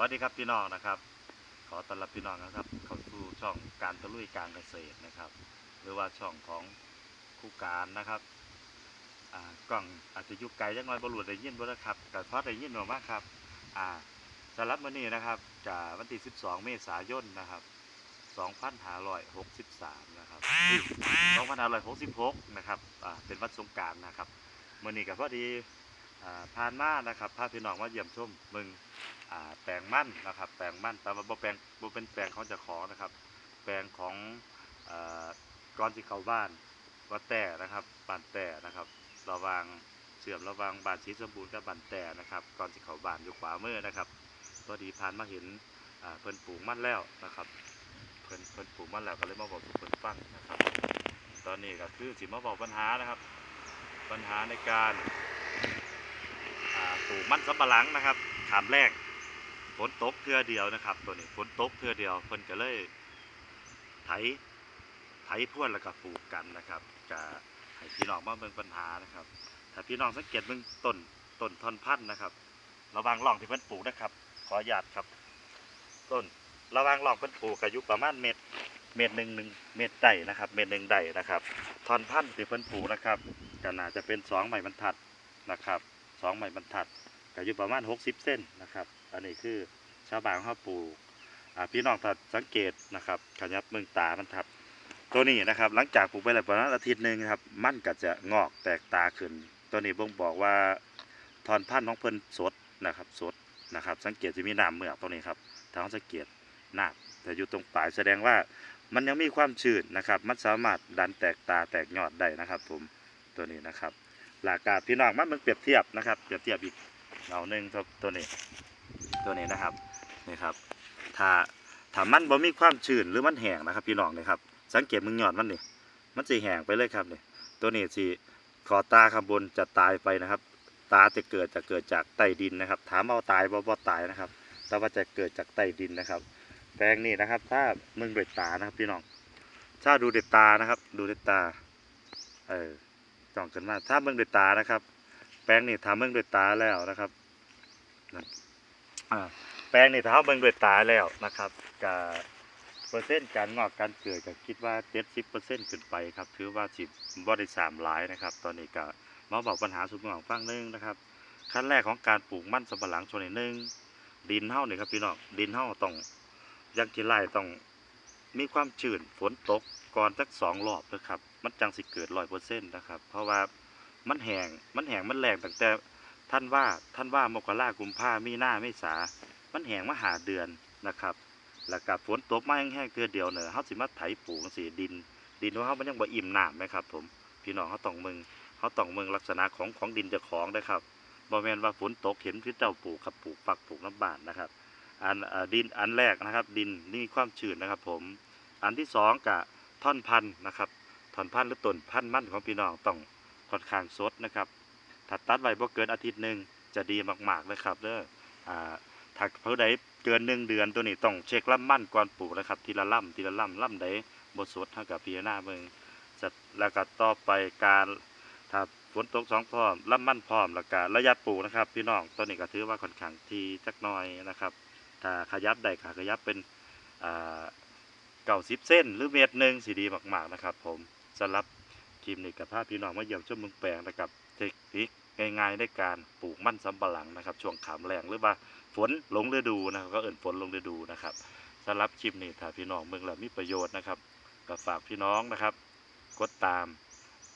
วัสดีครับพี่น้องนะครับ ขอต้อนรับพี่น้องนะครับ เข้าสู่ช่องการตะลุยการเกษตรนะครับ หรือว่าช่องของคู่การนะครับกล้องอาจจะยุกไกลจังน้อยบรรลุได้ยินบ่นะครับแต่พอได้ยินหนูมากครับอ่าสำหรับมื้อนี้นะครับจะวันที่ 12 เมษายนนะครับ 2563 นะครับ 2566 นะครับอ่าเป็นวันสงการนะครับมื้อนี้ก็พอดี ผ่านมานะครับพาพี่น้องมาเยี่ยมชมมืองแปลงมั่นนะครับ แปลงมั่นแต่ว่าบ่แปลงบ่เป็นแปลงของเจ้าของนะครับ แปลงของอก่อนที่เขาบ้านวัดแต่นะครับบ้านแต่นะครับ ระวางเชื่อมระวางบ้านศรีสมบูรณ์กับบ้านแต่นะครับก่อนที่เขาบ้านอยู่ขวามือนะครับพอดีผ่านมาเห็นเพิ่นปลูกมั่นแล้วนะครับ เพิ่นเพิ่นปลูกมั่นแล้วก็เลยมาบอกสู่เพิ่นฟังนะครับ ตอนนี้ก็คือสิมาบอกปัญหานะครับ ปัญหาในการ มันสำปะหลังนะครับถามแรกฝนตกเพื่อเดียวนะครับ ตัวนี้ฝนตกเพื่อเดียวเพิ่นก็เลยไถไถพ่วนแล้วก็ปลูกกันนะครับจะให้พี่น้องมาเบิ่งปัญหานะครับถ้าพี่น้องสังเกตเบิ่งต้นต้นทอนพันธุ์นะครับ ระวังร่องที่เพิ่นปลูกนะครับ ขออนุญาตครับ ต้นระวังร่องเพิ่นปลูกอายุประมาณเม็ดเม็ดหนึ่งหนึ่งเม็ดได้นะครับ เม็ดหนึ่งได้นะครับทอนพันธุ์ที่เพิ่นปลูกนะครับก็น่าจะเป็นสองไม้บรรทัดนะครับสองไม้บรรทัด ก็อยู่ประมาณ 60 เส้นนะครับ อันนี้คือชาวบ้านเขาปลูกพี่น้องถ้าสังเกตนะครับขยับเมืองตามันครับ ตัวนี้นะครับ หลังจากปลูกไปแล้วประมาณอาทิตย์หนึ่งครับ มันก็จะงอกแตกตาขึ้น ตัวนี้บ่งบอกว่าทอนพันธุ์ของเพิ่นสดนะครับสดนะครับ สังเกตจะมีน้ำเมือกตรงนี้ครับถ้าเราสังเกตน้ำแต่อยู่ตรงปลายแสดงว่ามันยังมีความชื้นนะครับ มันสามารถดันแตกตาแตกยอดได้นะครับ ผมตัวนี้นะครับ หลักการพี่น้องมันมันเปรียบเทียบนะครับ เปรียบเทียบอีก เอาหนึ่งครับตัวนี้ตัวนี้นะครับนี่ครับถ้าถ้ามันบ่มีความชื้นหรือมันแห้งนะครับพี่น้องนี่ครับ สังเกตมึงยอดมันนี่มันสิแห้งไปเลยครับนี่ตัวนี้สิขอตาข้างบนจะตายไปนะครับ ตาจะเกิดจะเกิดจากใต้ดินนะครับ ถามเอาตายบ่บ่ตายนะครับ แต่ว่าจะเกิดจากใต้ดินนะครับ แปลงนี้นะครับ ถ้ามึงเด้วยตานะครับพี่น้อง ถ้าดูเด้วยตานะครับ ดูเด้วยตา เออจ้องกันมาถ้ามึงเด้วยตานะครับ แปลงนี่ทำเบิ่งด้วยตาแล้วนะครับแปลงนี่ถ้าเบิ่งด้วยตาแล้วนะครับกับเปอร์เซ็นต์การงอกการเกิดก็คิดว่า70%ขึ้นไปครับ ถือว่าสิบ่ได้สามหลายนะครับ ตอนนี้ก็มาบอกปัญหาสุขภาพฟังนึงนะครับ ขั้นแรกของการปลูกมั่นสำปะหลังส่วนที่หนึ่งดินเฮาเนี่ยครับพี่น้องดินเฮาต้องยังที่ไร่ต้องมีความชื้นฝนตกก่อนสักสองรอบนะครับ มันจังสิเกิดร้อยเปอร์เซ็นต์นะครับ เพราะว่า มันแห้งมันแห้งมันแรงตั้งแต่ท่านว่าท่านว่ามกรากุมภามีหน้าไม่สา มันแห้งมาหาเดือนนะครับแล้วกับฝนตกมาแห้งๆเทือเดียวเนี่ยเขาสิมาไถปลูกสีดิน ดินของเขามันยังบ่อิ่มน้ำไหมครับ ผม พี่น้องเขาต้องมึงเขาต้องมึงลักษณะของของดินจะของนะครับบ่แม่นว่าฝนตกเห็นที่เจ้าปลูกครับปลูกฝักปลูกน้ำบานนะครับ อันอดินอันแรกนะครับ ดินนี่มีความชื้นนะครับ ผม อันที่สองกับท่อนพันธุ์นะครับท่อนพันธุ์หรือต้นพันธุ์มั่นของพี่น้องต้อง ค่อนข้างสดนะครับถ้าตัดไว้บ่เกินอาทิตย์หนึ่งจะดีมากๆเลยครับเด้ออ่าถ้าเพิ่นใดเกินหนึ่งเดือนตัวนี้ต้องเช็คลำมั่นก่อนปลูกนะครับ ทีละลำทีละลำลำใดบ่สดเท่ากับพิจารณาเบิ่งจะแล้วก็ต่อไปการถ้าฝนตกสองพร้อมลำมั่นพร้อมแล้วก็ระยะปลูกนะครับ พี่น้องตัวนี้ก็ถือว่าค่อนข้างทีจักน่อยนะครับ ถ้าขยับได้ก็ขยับเป็นอ่าเก้าสิบเส้นหรือเมตรหนึ่งสีดีมากๆนะครับ ผมสำหรับ คลิปนี้กับพาพี่น้องมาเยี่ยมชมเมืองแปลงนะครับเทคนิคง่ายๆในการปลูกมันสำปะหลังนะครับ ช่วงขามแรงหรือว่าฝนหลงฤดูนะครับก็เอิ่นฝนลงฤดูนะครับสำหรับคลิปนี้ถ้าพี่น้องเมืองแล้วมีประโยชน์นะครับก็ฝากพี่น้องนะครับ กดตาม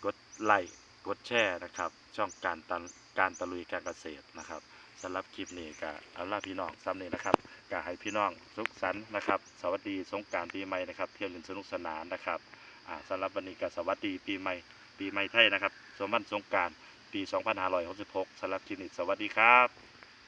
กดไลค์กดแชร์นะครับ ช่องการตันการตะลุยการเกษตรนะครับสำหรับคลิปนี้ก็เอาล่ะพี่น้องซ้ำนี้นะครับก็ให้พี่น้องสุขสันต์นะครับ สวัสดีสงการปีใหม่นะครับ เที่ยวเล่นสนุกสนานนะครับ อ่าสำหรับวันนี้ก็สวัสดีปีใหม่ปีใหม่ไทยนะครับสมวันสงการปี 2566สำหรับคลินิกสวัสดีครับ